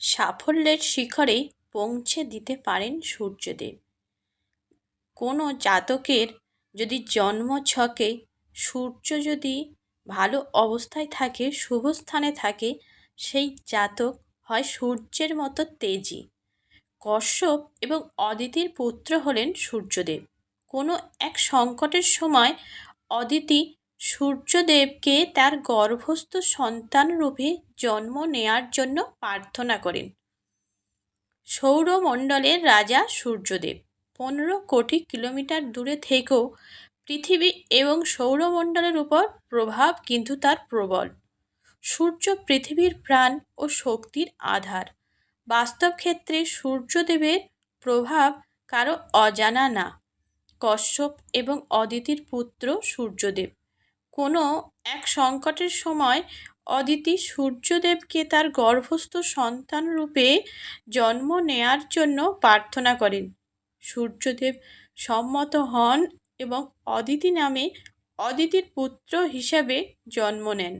সাফল্যের শিখরে পৌঁছে দিতে পারেন সূর্যদেব। কোনো জাতকের যদি জন্ম ছকে সূর্য যদি ভালো অবস্থায় থাকে, শুভ স্থানে থাকে, সেই জাতক হয় সূর্যের মতো তেজি। কশ্যপ এবং অদিতির পুত্র হলেন সূর্যদেব। কোনো এক সংকটের সময় অদিতি সূর্যদেবকে তার গর্ভস্থ সন্তান রূপে জন্ম নেয়ার জন্য প্রার্থনা করেন। সৌরমণ্ডলের রাজা সূর্যদেব পনেরো কোটি কিলোমিটার দূরে থেকেও পৃথিবী এবং সৌরমণ্ডলের উপর প্রভাব কিন্তু তার প্রবল। সূর্য পৃথিবীর প্রাণ ও শক্তির আধার। বাস্তব ক্ষেত্রে সূর্যদেবের প্রভাব কারও অজানা না। কশ্যপ এবং অদিতির পুত্র সূর্যদেব। কোনো এক সংকটের সময় অদিতি সূর্যদেবকে তার গর্ভস্থ সন্তান রূপে জন্ম নেয়ার জন্য প্রার্থনা করেন। সূর্যদেব সম্মত হন এবং অদিতি নামে অদিতির পুত্র হিসাবে জন্ম নেন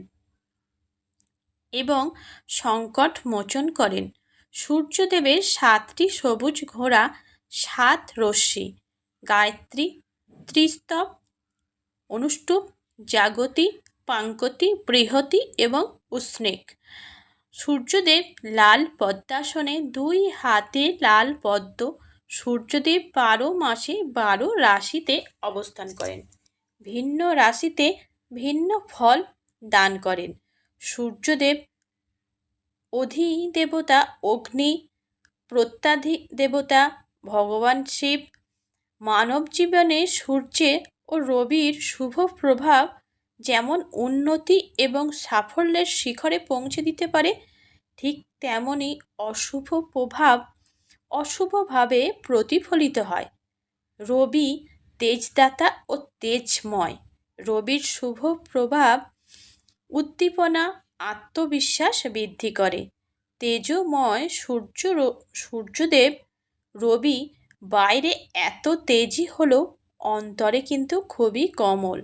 এবং সংকট মোচন করেন। সূর্যদেবের সাতটি সবুজ ঘোড়া, সাত রশ্মি, গায়ত্রী, ত্রিস্তব, অনুষ্টুপ জাগতি, পাঙ্কতি, বৃহতি এবং উষ্ণেক। সূর্যদেব লাল পদ্মাসনে দুই হাতে লাল পদ্ম সূর্যদেব বারো মাসে বারো রাশিতে অবস্থান করেন। ভিন্ন রাশিতে ভিন্ন ফল দান করেন। সূর্যদেব অধিদেবতা অগ্নি প্রত্যাধি দেবতা ভগবান শিব। মানব জীবনে সূর্যে ও রবির শুভ প্রভাব যেমন উন্নতি এবং সাফল্যের শিখরে পৌঁছে দিতে পারে, ঠিক তেমনই অশুভ প্রভাব অশুভভাবে প্রতিফলিত হয়। রবি তেজদাতা ও তেজময়। রবির শুভ প্রভাব উদ্দীপনা, আত্মবিশ্বাস বৃদ্ধি করে। তেজময় সূর্য সূর্যদেব রবি বাইরে এত তেজি হলো অন্তরে কিন্তু খুবই কমল।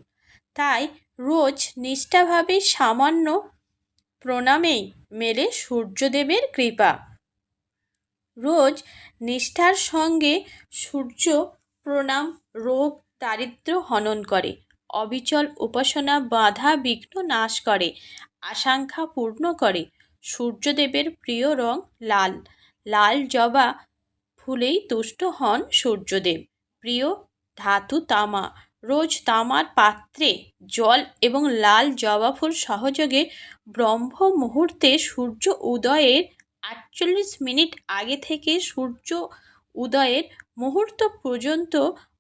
তাই রোজ নিষ্ঠাভাবে সামান্য প্রণামেই মেলে সূর্যদেবের কৃপা। রোজ নিষ্ঠার সঙ্গে সূর্য প্রণাম, রোগ দারিদ্র হনন করে, অবিচল উপাসনা, বাধা, বিঘ্ন নাশ করে আকাঙ্ক্ষা পূর্ণ করে। সূর্যদেবের প্রিয় রং লাল। লাল জবা ফুলেই তুষ্ট হন সূর্যদেব। প্রিয় ধাতু তামা। রোজ তামার পাত্রে জল এবং লাল জবা ফুল সহযোগে ব্রহ্ম মুহূর্তে সূর্য উদয়ের আটচল্লিশ মিনিট আগে থেকে সূর্য উদয়ের মুহূর্ত পর্যন্ত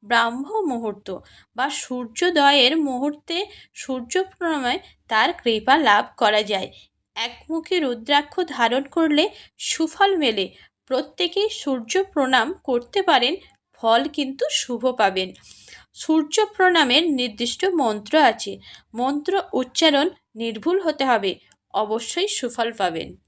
ব্রাহ্ম মুহূর্ত বা সূর্যোদয়ের মুহূর্তে সূর্য প্রণামে তার কৃপা লাভ করা যায়। একমুখী রুদ্রাক্ষ ধারণ করলে সুফল মেলে। প্রত্যেকেই সূর্য প্রণাম করতে পারেন ফল কিন্তু শুভ পাবেন। সূর্য প্রণামের নির্দিষ্ট মন্ত্র আছে। মন্ত্র উচ্চারণ নির্ভুল হতে হবে। অবশ্যই সুফল পাবেন।